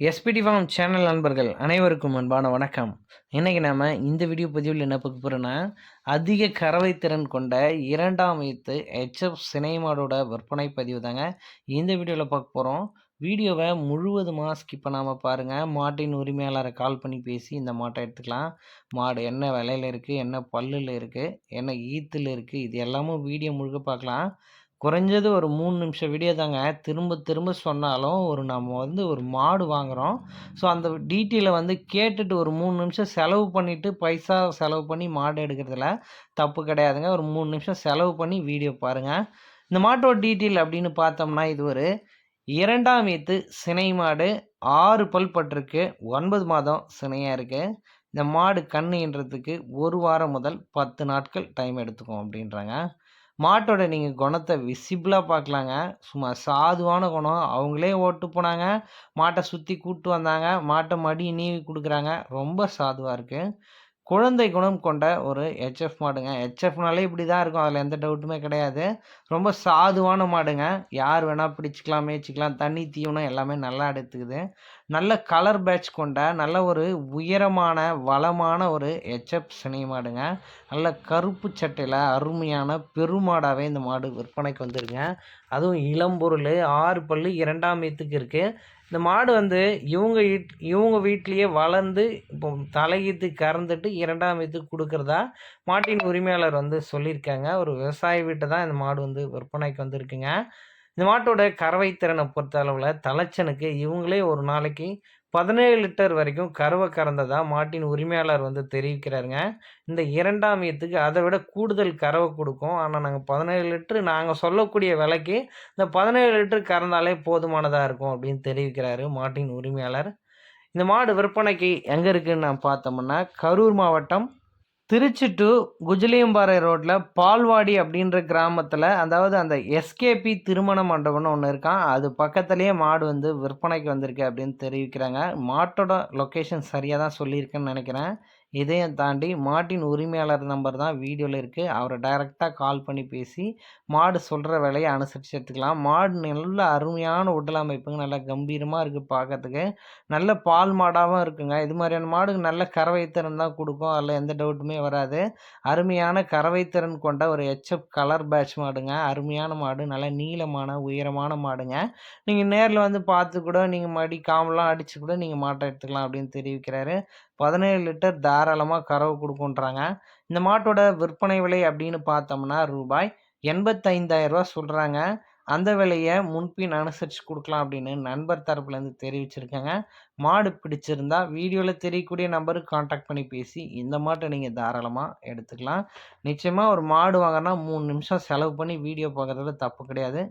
SPD form channel நண்பர்கள் அனைவருக்கும் அன்பான வணக்கம். இன்றைக்கி நாம் இந்த வீடியோ பதிவில் என்ன பார்க்க போகிறோன்னா அதிக கறவை திறன் கொண்ட இரண்டாம் வயத்து ஹெச்எஃப் சினைமாடோட விற்பனை பதிவு தாங்க. இந்த வீடியோவில் பார்க்க போகிறோம் வீடியோவை முழுவதுமாக ஸ்கிப் பண்ணாமல் பாருங்கள் மாட்டின் உரிமையாளரை கால் பண்ணி பேசி இந்த மாட்டை எடுத்துக்கலாம். மாடு என்ன விலையில் இருக்குது என்ன பல்லில் இருக்குது என்ன ஈத்தில் இருக்குது இது எல்லாமும் வீடியோ முழுக்க பார்க்கலாம். குறைஞ்சது ஒரு மூணு நிமிஷம் வீடியோ தாங்க. திரும்ப திரும்ப சொன்னாலும் ஒரு நம்ம வந்து ஒரு மாடு வாங்குகிறோம் ஸோ அந்த டீட்டெயிலை வந்து கேட்டுட்டு ஒரு மூணு நிமிஷம் செலவு பண்ணிவிட்டு பைசா செலவு பண்ணி மாடு எடுக்கிறதுல தப்பு கிடையாதுங்க. ஒரு மூணு நிமிஷம் செலவு பண்ணி வீடியோ பாருங்கள் இந்த மாட்டோட டீட்டெயில் அப்படின்னு பார்த்தோம்னா இது ஒரு இரண்டாம் ஏத்து சினை மாடு. ஆறு பல் பட்டிருக்கு. ஒன்பது மாதம் சினையாக இருக்குது இந்த மாடு கண்ணுன்றதுக்கு ஒரு வாரம் முதல் பத்து நாட்கள் டைம் எடுத்துக்கும் அப்படின்றாங்க. மாட்டோட நீங்கள் குணத்தை விசிபிளாக பார்க்கலாங்க. சும்மா சாதுவான குணம். அவங்களே ஓட்டு போனாங்க. மாட்டை சுற்றி கூப்பிட்டு வந்தாங்க. மாட்டை மடி நீவி கொடுக்குறாங்க. ரொம்ப சாதுவாக இருக்குது குழந்தை குணம் கொண்ட ஒரு ஹெச்எஃப் மாடுங்க. ஹெச்எஃப்னாலே இப்படி தான் இருக்கும். அதில் எந்த டவுட்டுமே கிடையாது. ரொம்ப சாதுவான மாடுங்க. யார் வேணால் பிடிச்சிக்கலாம் மேய்ச்சிக்கலாம். தண்ணி தீவனம் எல்லாமே நல்லா எடுத்துக்குது. நல்ல கலர் பேட்ச் கொண்ட நல்ல ஒரு உயரமான வளமான ஒரு ஹெச்எஃப் சினை மாடுங்க. நல்ல கருப்பு சட்டையில் அருமையான பெருமாடாகவே இந்த மாடு விற்பனைக்கு வந்துருங்க அதுவும் இளம்பொருள் ஆறு பல் இரண்டாம் வீத்துக்கு இருக்குது இந்த மாடு வந்து இவங்க வீட் இவங்க வீட்லேயே வளர்ந்து இப்போ தலையீத்து கறந்துட்டு இரண்டாம் வீத்துக்கு கொடுக்குறதா மாட்டின் உரிமையாளர் வந்து சொல்லியிருக்காங்க. ஒரு விவசாய வீட்டை தான் இந்த மாடு வந்து விற்பனைக்கு வந்திருக்குங்க. இந்த மாட்டோட கறவை திறனை பொறுத்த அளவில் தலைச்சனுக்கு இவங்களே ஒரு நாளைக்கு பதினேழு லிட்டர் வரைக்கும் கறவை கறந்ததாக மாட்டின் உரிமையாளர் வந்து தெரிவிக்கிறாருங்க. இந்த இரண்டாம் ஈத்துக்கு அதை விட கூடுதல் கறவை கொடுக்கும். ஆனால் நாங்கள் பதினேழு லிட்டரு நாங்கள் சொல்லக்கூடிய விலைக்கு இந்த பதினேழு லிட்டர் கறந்தாலே போதுமானதாக இருக்கும் அப்படின்னு தெரிவிக்கிறாரு மாட்டின் உரிமையாளர். இந்த மாடு விற்பனைக்கு எங்கே இருக்குதுன்னு நான் பார்த்தோம்னா கரூர் மாவட்டம் திருச்சி டு குஜிலியம்பாறை ரோட்டில் பால்வாடி அப்படின்ற கிராமத்தில் அதாவது அந்த எஸ்கேபி திருமண மண்டபம்னு ஒன்று இருக்கான். அது பக்கத்துலேயே மாடு வந்து விற்பனைக்கு வந்திருக்கு அப்படின்னு தெரிவிக்கிறாங்க. மாட்டோட லொக்கேஷன் சரியாக தான் சொல்லியிருக்கேன்னு நினைக்கிறேன். இதையும் தாண்டி மாட்டின் உரிமையாளர் நம்பர் தான் வீடியோவில் இருக்குது அவரை டைரெக்டாக கால் பண்ணி பேசி மாடு சொல்கிற விலையை அனுசரித்து எடுத்துக்கலாம் மாடு நல்ல அருமையான உடல் அமைப்புங்க. நல்லா கம்பீரமாக இருக்குது பார்க்கறதுக்கு. நல்ல பால் மாடாகவும் இருக்குங்க. இது மாதிரியான மாடு நல்ல கறவைத்திறன் தான் கொடுக்கும். அதில் எந்த டவுட்டுமே வராது. அருமையான கறவைத்திறன் கொண்ட ஒரு எச்எப் கலர் பேட்ச் மாடுங்க. அருமையான மாடு. நல்ல நீளமான உயரமான மாடுங்க. நீங்கள் நேரில் வந்து பார்த்து கூட நீங்கள் மடி காமெல்லாம் அடித்து கூட நீங்கள் மாட்டை எடுத்துக்கலாம் அப்படின்னு தெரிவிக்கிறாரு. பதினேழு லிட்டர் தாராளமாக கறவை கொடுக்குன்றாங்க. இந்த மாட்டோட விற்பனை விலை அப்படின்னு பார்த்தோம்னா ரூபாய் எண்பத்தைந்தாயிரரூபா சொல்கிறாங்க அந்த விலையை முன்பின் அனுசரித்து கொடுக்கலாம் அப்படின்னு நண்பர் தரப்புலேருந்து தெரிவிச்சிருக்காங்க. மாடு பிடிச்சிருந்தா வீடியோவில் தெரியக்கூடிய நம்பருக்கு காண்டாக்ட் பண்ணி பேசி இந்த மாட்டை நீங்கள் தாராளமாக எடுத்துக்கலாம். நிச்சயமாக ஒரு மாடு வாங்கினா மூணு நிமிஷம் செலவு பண்ணி வீடியோ பார்க்குறதுல தப்பு கிடையாது.